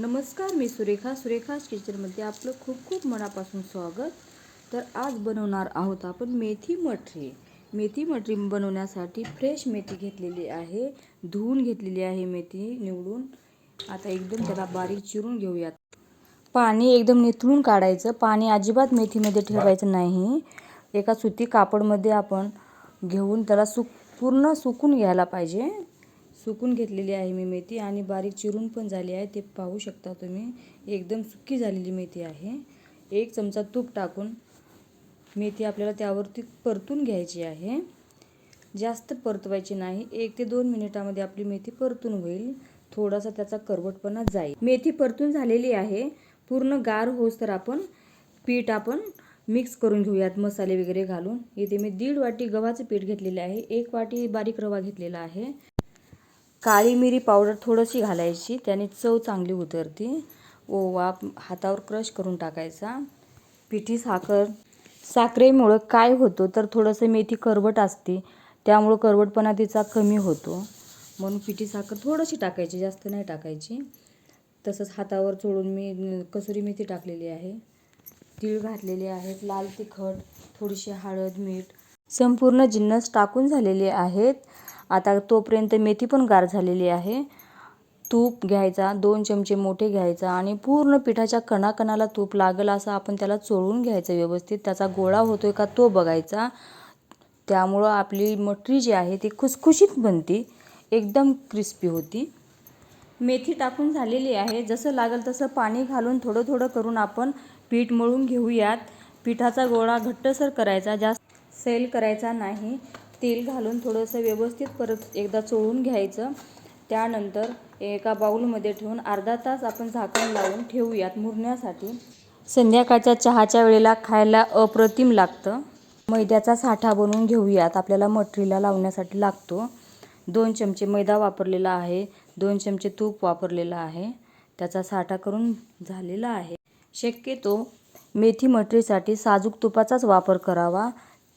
नमस्कार मी सुरेखा. सुरेखाज किचनमध्ये आपलं खूप खूप मनापासून स्वागत. तर आज बनवणार आहोत आपण मेथी मठरी. मेथी मठरी बनवण्यासाठी फ्रेश मेथी घेतलेली आहे. धुवून घेतलेली आहे मेथी निवडून. आता एकदम त्याला बारीक चिरून घेऊयात. पाणी एकदम निथळून काढायचं. पाणी अजिबात मेथीमध्ये ठेवायचं नाही. एका सुती कापडमध्ये आपण घेऊन त्याला सुक पूर्ण सुकून घ्यायला पाहिजे. सुकून घेतलेली आहे मी मेथी आणि बारीक चिरून पण झाली आहे ते पाहू शकता तुम्ही. एकदम सुकी झालेली मेथी आहे. एक चमचा तूप टाकून मेथी आपल्याला त्यावरती परतून घ्यायची आहे. जास्त परतवायची नाही. एक ते दोन मिनिटामध्ये आपली मेथी परतून होईल. थोडासा त्याचा करवटपणा जाईल. मेथी परतून झालेली आहे. पूर्ण गार होस तर आपण पीठ आपण मिक्स करून घेऊयात मसाले वगैरे घालून. इथे मी दीड वाटी गव्हाचं पीठ घेतलेले आहे. एक वाटी बारीक रवा घेतलेला आहे. काळी मिरी पावडर थोडीशी घालायची. त्याने चव चांगली उतरते. ओवा हातावर क्रश करून टाकायचा. पिठी साखर साखरेमुळं काय होतं तर थोडंसं मेथी करवट असते. त्यामुळं करवटपणा तिचा कमी होतो. म्हणून पिठी साखर थोडीशी टाकायची जास्त नाही टाकायची. तसंच हातावर चोळून मी कसुरी मेथी टाकलेली आहे. तीळ घातलेले आहेत. लाल तिखट थोडीशी हळद मीठ संपूर्ण जिन्नस टाकून झालेले आहेत. आता तोपर्यंत मेथी पण गार झालेली आहे. तूप घ्यायचा दोन चमचे मोठे घ्यायचा आणि पूर्ण पिठाच्या कणाकणाला तूप लागेल असं आपण त्याला चोळून घ्यायचं व्यवस्थित. त्याचा गोळा होतोय का तो बघायचा. त्यामुळं आपली मटरी जी आहे ती खुसखुशीत बनती. एकदम क्रिस्पी होती. मेथी टाकून झालेली आहे. जसं लागेल तसं पाणी घालून थोडं थोडं करून आपण पीठ मळून घेऊयात. पिठाचा गोळा घट्टसर करायचा. जास्त सेल करायचा नाही. तेल घालून थोडंसं व्यवस्थित परत एकदा चोळून घ्यायचं. त्यानंतर एका बाऊलमध्ये ठेवून अर्धा तास आपण झाकण लावून ठेवूयात मुरण्यासाठी. संध्याकाळच्या चहाच्या वेळेला खायला अप्रतिम लागतं. मैद्याचा साठा बनवून घेऊयात. आपल्याला मटरीला लावण्यासाठी लागतो. दोन चमचे मैदा वापरलेला आहे. दोन चमचे तूप वापरलेलं आहे. त्याचा साठा करून झालेला आहे. शक्यतो मेथी मटरीसाठी साजूक तुपाचाच वापर करावा.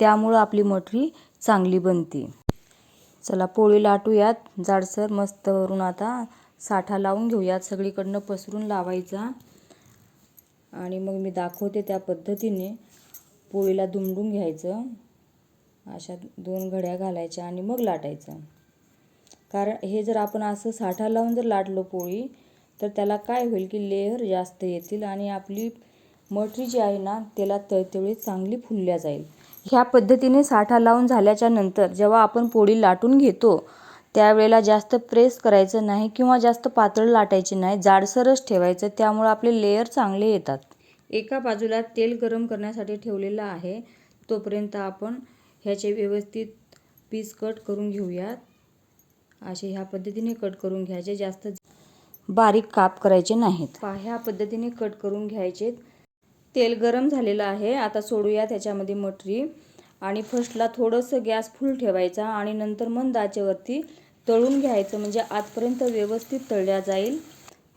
त्यामुळं आपली मटरी चांगली बनते. चला पोळी लाटूयात. जाडसर मस्त वरून आता साठा लावून घेऊयात. सगळीकडनं पसरून लावायचा. आणि मग मी दाखवते त्या पद्धतीने पोळीला दुमडून घ्यायचं. अशा दोन घड्या घालायच्या आणि मग लाटायचं. कारण हे जर आपण असं साठा लावून जर लाटलो पोळी तर त्याला काय होईल की लेअर जास्त येतील आणि आपली मटरी जी आहे ना त्याला तळतळीत चांगली फुलल्या जाईल. ह्या पद्धतीने साठा लावून झाल्याच्यानंतर जेव्हा आपण पोळी लाटून घेतो त्यावेळेला जास्त प्रेस करायचं नाही किंवा जास्त पातळ लाटायची नाही जाडसरच ठेवायचं त्यामुळं आपले लेयर चांगले येतात. एका बाजूला तेल गरम करण्यासाठी ठेवलेलं आहे तोपर्यंत आपण ह्याचे व्यवस्थित पीस कट करून घेऊयात. असे ह्या पद्धतीने कट करून घ्यायचे जास्त बारीक काप करायचे नाहीत. पहा ह्या पद्धतीने कट करून घ्यायचे तेल गरम झालेलं आहे. आता सोडूया त्याच्यामध्ये मटरी. आणि फर्स्टला थोडंसं गॅस फुल ठेवायचा आणि नंतर मंद आचेवरती तळून घ्यायचं. म्हणजे आतपर्यंत व्यवस्थित तळल्या जाईल.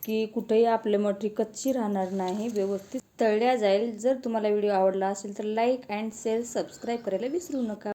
की कुठेही आपले मटरी कच्ची राहणार नाही. व्यवस्थित तळल्या जाईल. जर तुम्हाला व्हिडिओ आवडला असेल तर लाईक अँड शेअर सबस्क्राईब करायला विसरू नका.